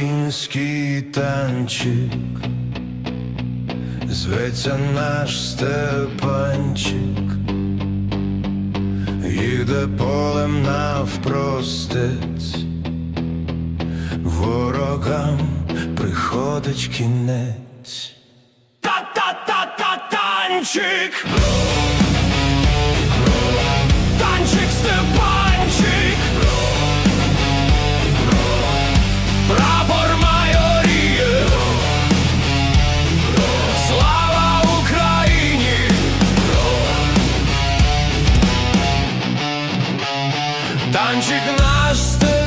Український танчик, зветься наш Степанчик, їде полем навпростець, ворогам приходить кінець. Та-та-та-та-танчик! Танчик наш стиль